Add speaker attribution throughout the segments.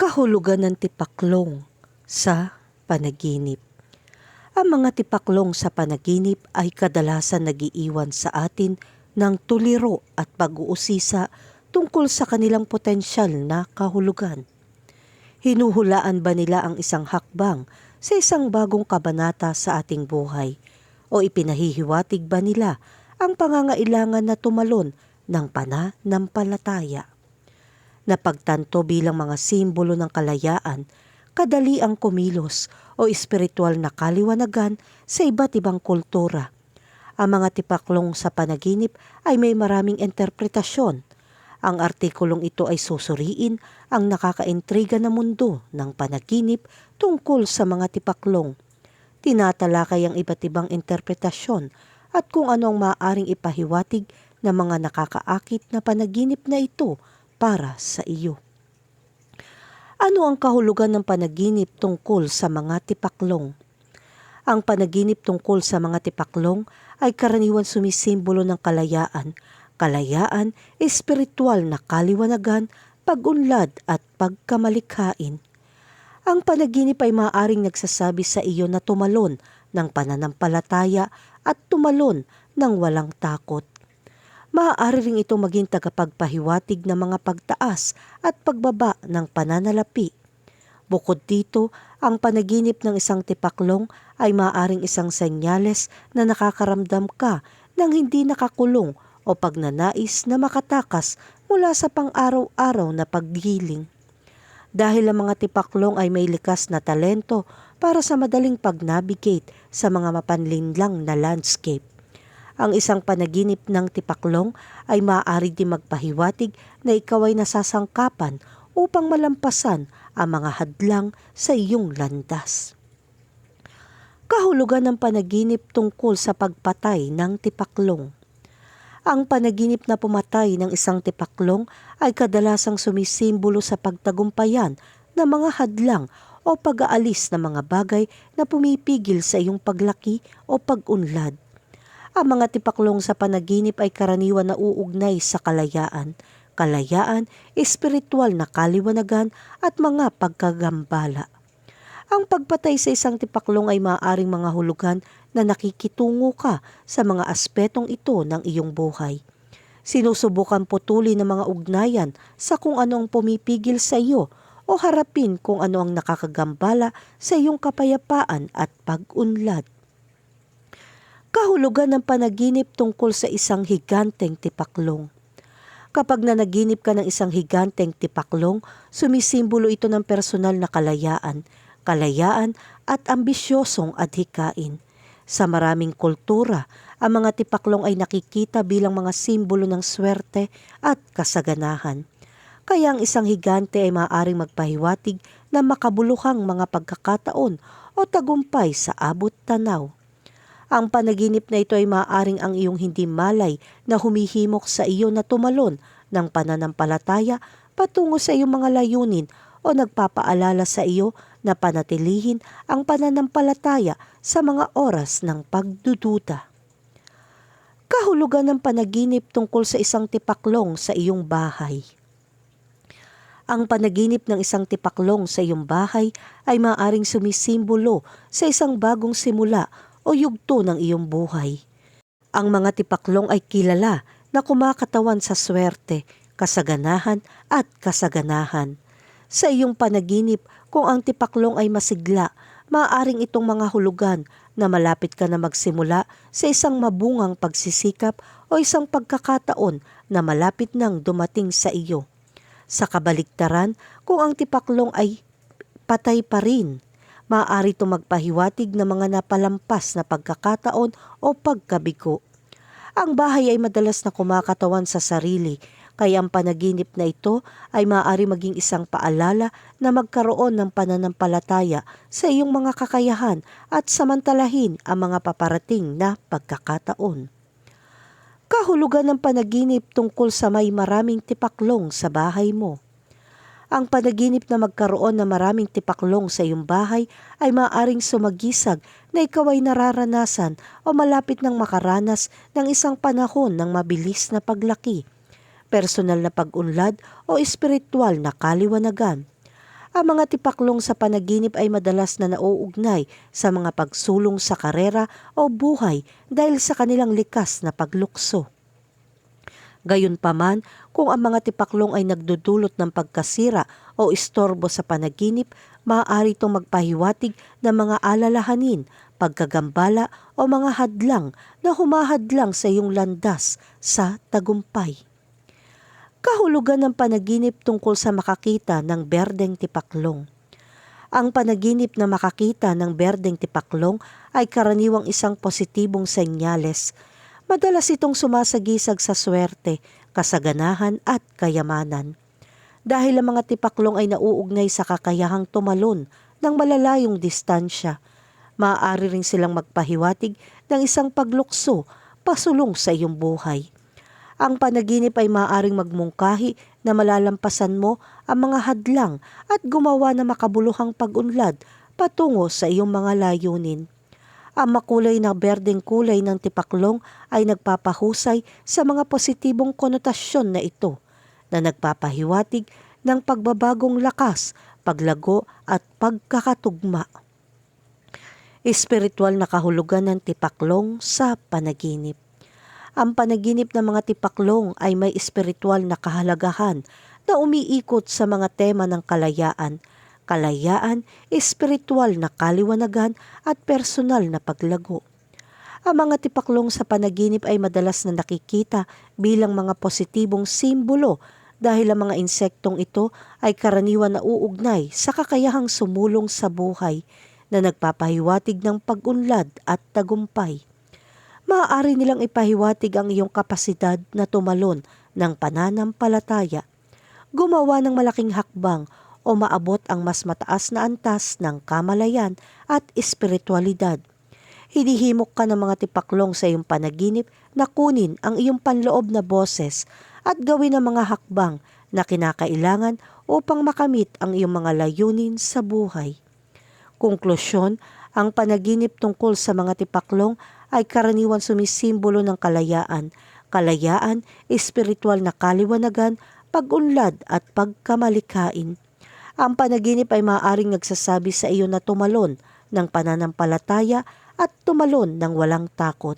Speaker 1: kahulugan ng tipaklong sa panaginip. Ang mga tipaklong sa panaginip ay kadalasan nagiiwan sa atin ng tuliro at pag-uusisa tungkol sa kanilang potensyal na kahulugan. Hinuhulaan ba nila ang isang hakbang sa isang bagong kabanata sa ating buhay? O ipinahihiwatig ba nila ang pangangailangan na tumalon ng pananampalataya? Napagtanto bilang mga simbolo ng kalayaan, kadali ang kumilos o espiritual na kaliwanagan sa iba't ibang kultura. Ang mga tipaklong sa panaginip ay may maraming interpretasyon. Ang artikulong ito ay susuriin ang nakakaintriga na mundo ng panaginip tungkol sa mga tipaklong. Tinatalakay ang iba't ibang interpretasyon at kung ano ang maaaring ipahiwatig ng mga nakakaakit na panaginip na ito para sa iyo. Ano ang kahulugan ng panaginip tungkol sa mga tipaklong? Ang panaginip tungkol sa mga tipaklong ay karaniwan sumisimbolo ng kalayaan, kalayaan, espiritual na kaliwanagan, pag-unlad at pagkamalikhain. Ang panaginip ay maaaring nagsasabi sa iyo na tumalon ng pananampalataya at tumalon ng walang takot. Maaari rin ito maging tagapagpahiwatig ng mga pagtaas at pagbaba ng pananalapi. Bukod dito, ang panaginip ng isang tipaklong ay maaaring isang senyales na nakakaramdam ka ng hindi nakakulong o pagnanais na makatakas mula sa pang-araw-araw na paggiling. Dahil ang mga tipaklong ay may likas na talento para sa madaling pag-navigate sa mga mapanlinlang na landscape. Ang isang panaginip ng tipaklong ay maaari din magpahiwatig na ikaw ay nasasangkapan upang malampasan ang mga hadlang sa iyong landas. Kahulugan ng panaginip tungkol sa pagpatay ng tipaklong. Ang panaginip na pumatay ng isang tipaklong ay kadalasang sumisimbolo sa pagtagumpayan ng mga hadlang o pag-aalis ng mga bagay na pumipigil sa iyong paglaki o pag-unlad. Ang mga tipaklong sa panaginip ay karaniwan na uugnay sa kalayaan, kalayaan, espiritual na kaliwanagan at mga pagkagambala. Ang pagpatay sa isang tipaklong ay maaaring mga hulugan na nakikitungo ka sa mga aspetong ito ng iyong buhay. Sinusubukan putulin ng mga ugnayan sa kung ano ang pumipigil sa iyo o harapin kung ano ang nakakagambala sa iyong kapayapaan at pag-unlad. Kahulugan ng panaginip tungkol sa isang higanteng tipaklong. Kapag nanaginip ka ng isang higanteng tipaklong, sumisimbolo ito ng personal na kalayaan, kalayaan at ambisyosong adhikain. Sa maraming kultura, ang mga tipaklong ay nakikita bilang mga simbolo ng swerte at kasaganahan. Kaya ang isang higante ay maaaring magpahiwatig ng makabuluhang mga pagkakataon o tagumpay sa abot tanaw. Ang panaginip na ito ay maaaring ang iyong hindi malay na humihimok sa iyo na tumalon ng pananampalataya patungo sa iyong mga layunin o nagpapaalala sa iyo na panatilihin ang pananampalataya sa mga oras ng pagdududa. Kahulugan ng panaginip tungkol sa isang tipaklong sa iyong bahay. Ang panaginip ng isang tipaklong sa iyong bahay ay maaaring sumisimbolo sa isang bagong simula o yugto ng iyong buhay. Ang mga tipaklong ay kilala na kumakatawan sa swerte, kasaganahan at kasaganahan. Sa iyong panaginip, kung ang tipaklong ay masigla, maaaring itong mga hulugan na malapit ka na magsimula sa isang mabungang pagsisikap o isang pagkakataon na malapit nang dumating sa iyo. Sa kabaliktaran, kung ang tipaklong ay patay pa rin, maaari itong magpahiwatig ng mga napalampas na pagkakataon o pagkabigo. Ang bahay ay madalas na kumakatawan sa sarili, kaya ang panaginip na ito ay maaari maging isang paalala na magkaroon ng pananampalataya sa iyong mga kakayahan at samantalahin ang mga paparating na pagkakataon. Kahulugan ng panaginip tungkol sa may maraming tipaklong sa bahay mo. Ang panaginip na magkaroon ng maraming tipaklong sa iyong bahay ay maaaring sumagisag na ikaw ay nararanasan o malapit ng makaranas ng isang panahon ng mabilis na paglaki, personal na pag-unlad o espiritual na kaliwanagan. Ang mga tipaklong sa panaginip ay madalas na nauugnay sa mga pagsulong sa karera o buhay dahil sa kanilang likas na paglukso. Gayunpaman, kung ang mga tipaklong ay nagdudulot ng pagkasira o istorbo sa panaginip, maaari itong magpahiwatig ng mga alalahanin, pagkagambala o mga hadlang na humahadlang sa iyong landas sa tagumpay. Kahulugan ng panaginip tungkol sa makakita ng berdeng tipaklong. Ang panaginip na makakita ng berdeng tipaklong ay karaniwang isang positibong senyales. Madalas itong sumasagisag sa swerte, kasaganahan at kayamanan. Dahil ang mga tipaklong ay nauugnay sa kakayahang tumalon ng malalayong distansya, maaari rin silang magpahiwatig ng isang paglukso pasulong sa iyong buhay. Ang panaginip ay maaaring magmungkahi na malalampasan mo ang mga hadlang at gumawa ng makabuluhang pag-unlad patungo sa iyong mga layunin. Ang makulay na berdeng kulay ng tipaklong ay nagpapahusay sa mga positibong konotasyon na ito na nagpapahiwatig ng pagbabagong lakas, paglago at pagkakatugma. Espiritual na kahulugan ng tipaklong sa panaginip. Ang panaginip ng mga tipaklong ay may espiritual na kahalagahan na umiikot sa mga tema ng kalayaan, kalayaan, espiritual na kaliwanagan at personal na paglago. Ang mga tipaklong sa panaginip ay madalas na nakikita bilang mga positibong simbolo dahil ang mga insektong ito ay karaniwan na uugnay sa kakayahang sumulong sa buhay na nagpapahiwatig ng pag-unlad at tagumpay. Maaari nilang ipahiwatig ang iyong kapasidad na tumalon ng pananampalataya, gumawa ng malaking hakbang o maabot ang mas mataas na antas ng kamalayan at espiritualidad. Hinihimok ka ng mga tipaklong sa iyong panaginip na kunin ang iyong panloob na boses at gawin ang mga hakbang na kinakailangan upang makamit ang iyong mga layunin sa buhay. Konklusyon, ang panaginip tungkol sa mga tipaklong ay karaniwan sumisimbolo ng kalayaan, kalayaan, espiritual na kaliwanagan, pag-unlad at pagkamalikain. Ang panaginip ay maaaring nagsasabi sa iyo na tumalon ng pananampalataya at tumalon ng walang takot.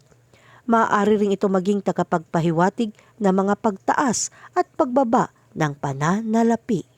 Speaker 1: Maaari ring ito maging tagapagpahiwatig ng mga pagtaas at pagbaba ng pananalapi.